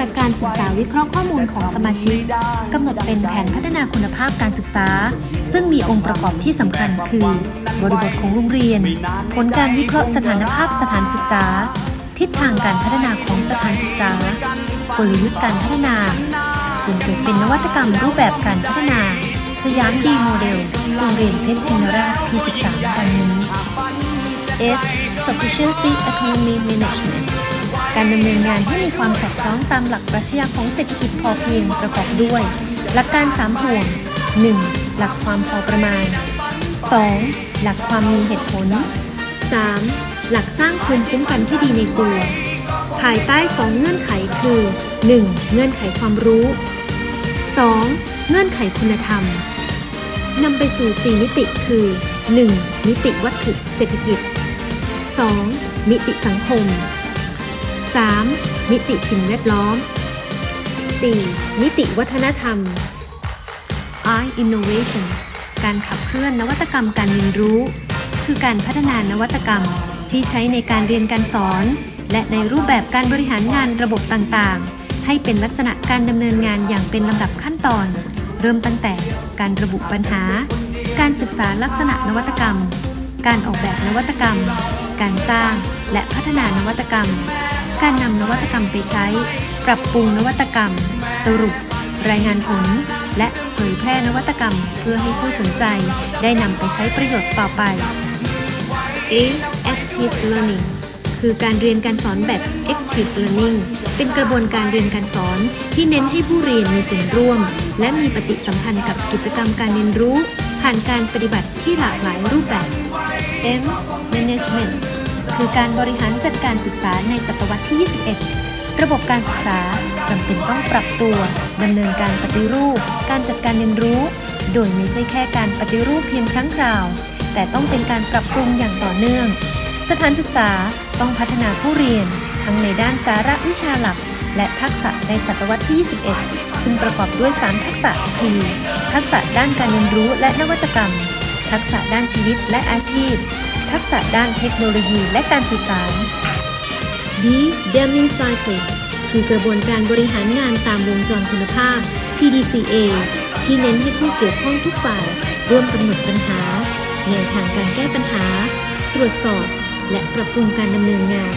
จากการศึกษาวิเคราะห์ข้อมูลของสมาชิกกำหนดเป็นแผนพัฒนาคุณภาพการศึกษา ซึ่งมีองค์ประกอบที่สำคัญคือ บริบทของโรงเรียน ผลการวิเคราะห์สถานภาพสถานศึกษา ทิศทางการพัฒนาของสถานศึกษา กลยุทธ์การพัฒนา จนเกิดเป็นนวัตกรรมรูปแบบการพัฒนา สยามดีโมเดลโรงเรียนเพชรชินราชที่ 13 วันนี้ S sufficiency economy management การดำเนินงานให้มีความสอดคล้องตามหลักปรัชญาของเศรษฐกิจพอเพียงประกอบด้วย หลักการ3ห่วง 1. หลักความพอประมาณ 2. หลักความมีเหตุผล 3. หลักสร้างภูมิคุ้มกันที่ดีในตัว ภายใต้ 2 เงื่อนไขคือ 1. เงื่อนไขความรู้ 2. เงื่อนไขคุณธรรมนำไปสู่ 4 มิติคือ 1. มิติวัตถุเศรษฐกิจ 2. มิติสังคม 3. มิติสิ่งแวดล้อม 4. มิติวัฒนธรรม I Innovation การขับเคลื่อนนวัตกรรมการเรียนรู้ คือการพัฒนานวัตกรรมที่ใช้ในการเรียนการสอน และในรูปแบบการบริหารงานระบบต่างๆ ให้เป็นลักษณะการดำเนินงานอย่างเป็นลำดับขั้นตอน เริ่มตั้งแต่การระบุปัญหา การศึกษาลักษณะนวัตกรรม การออกแบบนวัตกรรม การสร้างและพัฒนานวัตกรรม การนำนวัตกรรมไปใช้ ปรับปรุงนวัตกรรม สรุป รายงานผล และเผยแพร่นวัตกรรม เพื่อให้ผู้สนใจได้นำไปใช้ประโยชน์ต่อไป A active learning คือการเรียนการสอนแบบ active learning เป็นกระบวนการเรียนการสอนที่เน้นให้ผู้เรียนมีส่วนร่วม และมีปฏิสัมพันธ์กับกิจกรรมการเรียนรู้ ผ่านการปฏิบัติที่หลากหลายรูปแบบ M management คือการบริหารจัดการศึกษาในศตวรรษที่ 21 ระบบการศึกษาจำเป็นต้องปรับตัวดำเนินการปฏิรูป การจัดการเรียนรู้ โดยไม่ใช่แค่การปฏิรูปเพียงครั้งคราว แต่ต้องเป็นการปรับปรุงอย่างต่อเนื่อง สถานศึกษาต้องพัฒนาผู้เรียน ทั้งในด้านสาระวิชาหลัก และทักษะในศตวรรษที่ 21 ซึ่งประกอบด้วย 3 ทักษะคือ ทักษะด้านการเรียนรู้และนวัตกรรม ทักษะด้านชีวิตและอาชีพ ทักษะด้านเทคโนโลยีและการสื่อสาร D Deming Cycle คือกระบวนการบริหารงานตามวงจรคุณภาพ PDCA ที่เน้นให้ผู้เกี่ยวข้องทุกฝ่ายร่วมกำหนดปัญหา แนวทางการแก้ปัญหา ตรวจสอบ และปรับปรุงการดำเนินงาน